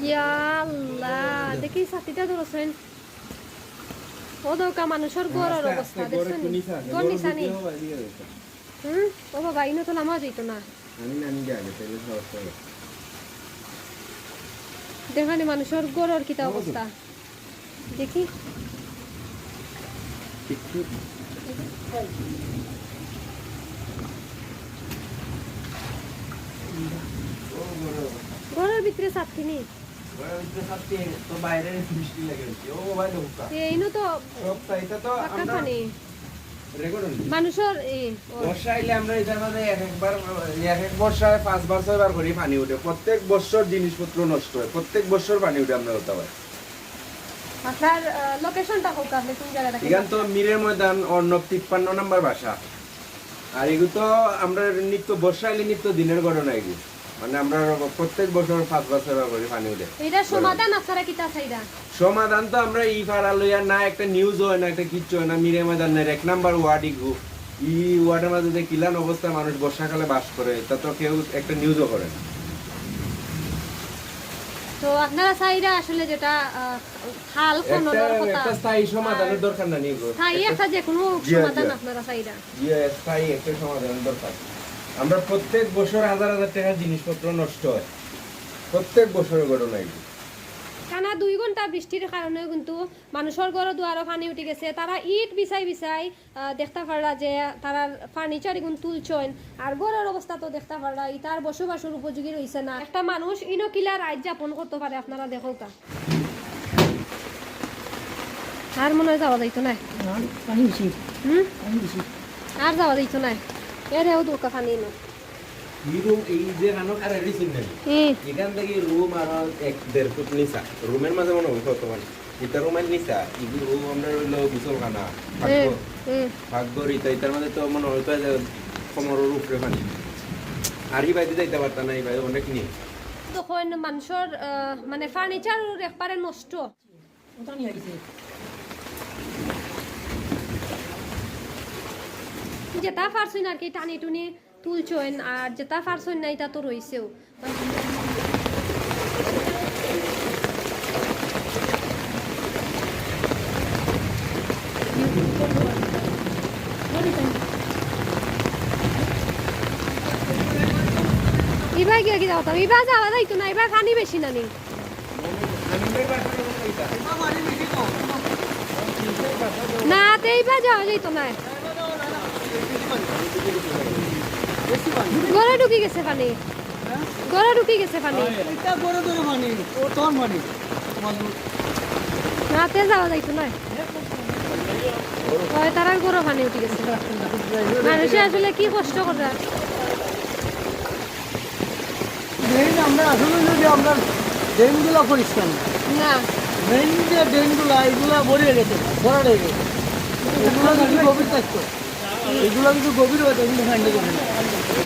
ইয়া আল্লাহ দেখি ছাতিটা ধরছেন ও দৌকা মানুষের গড়ের অবস্থা দেখছেন? গড় নিছানি হুম? ও বাবা ইনো তো নামা যাইতো না। দেখানি মানুষের গড়ের কিতা অবস্থা। দেখি। গড়ের ভিতরে নি প্রত্যেক বছর জিনিসপত্র নষ্ট হয় প্রত্যেক বছর পানি উঠে আমরা হতে জায়গা এখান তো মীরের ময়দান অর্ণব তিপ্পান্ন নাম্বার বাসা। আর এগুলো তো আমরা নিত্য বর্ষা এলে নিত্য দিনের ঘটনা এগুলো। মানে আমরা প্রত্যেক বছর পাঁচ বছর করে পানি উঠে। এটা সমাধান আপনারা চাইরা সমাধান তো আমরা ই লইয়া না একটা নিউজ হয় না একটা কিচ্ছু হয় না মিরে ময়দানের এক নাম্বার ই ওয়ার্ডের মধ্যে যে কিলান অবস্থা মানুষ বর্ষাকালে বাস করে তা তো কেউ একটা নিউজও করে না। তো আপনারা চাইরা আসলে যেটা হাল খননের কথা। একটা স্থায়ী সমাধানের দরকার না নিগো স্থায়ী একটা যে কোনো সমাধান আপনারা চাইরা স্থায়ী একটা সমাধানের দরকার। আমরা প্রত্যেক বছর হাজার হাজার টাকার জিনিসপত্র নষ্ট হয়। প্রত্যেক বছরের ঘটনা এগুলো। টানা দুই ঘণ্টা বৃষ্টির কারণে কিন্তু মানুষের ঘরে দুয়ারও পানি উঠে গেছে। তারা ইট বিছাই বিছাই দেখতে পারলা যে তারা ফার্নিচার এগুন তুলছেন আর ঘরের অবস্থা তো দেখতে পারলা ইতার বসবাসের উপযোগী রয়েছে না। একটা মানুষ ইনকিলা রাত যাপন করতে পারে আপনারা দেখো তা। আর মনে হয় যাওয়া যাইতো না পানি বেশি হুম? পানি বেশি আর যাওয়া যাইতো না এরেও দুকা পানি না। রুম এই যে রানো আর এডিসিন নেই। এখান থেকে রুম আর এক দেড় ফুট নিচা। রুমের মাঝে মনে হয় কত মানে ইটা রুমের নিচা। ইগুলো রুম আমরা রইল গুসলখানা ভাগ্য। হুম। ভাগ্য রিতা ইটার মাঝে তো মনে হয় যে কোমরের উপরে পানি আর ই বাইতে যাইতে পারতা না এই ভাই অনেক নিয়ে। তখন মানুষের আহ, মানে ফার্নিচার একবারে নষ্ট। যেটা পারছেন আর কি, টানি টুনি তুলছেন আর যেটা পারছেন না এটা তো রয়েছেও এবার কি যাওয়া এবার যাওয়া যাইতো না, এবার পানি বেশি না নেই। না, তো এইবার যাওয়া যাইতো না। গড়ে ঢুকি গেছে পানি। গড়ে ঢুকি গেছে পানি। তোর নাতে যাওয়া যাইতো না হয় তারার গরো পানি উঠে গেছে। মানুষে আসলে কি কষ্ট করে? আমরা আসলে যদি আমরা ড্রেনগুলো পরিষ্কার না না। মেইন যে ড্রেনগুলো এগুলো ভরে গেছে ভরা রয়ে গেছে। এগুলো যদি গভীর থাকতো এগুলো কিন্তু গভীর হতো এগুলো ফাইন্ডে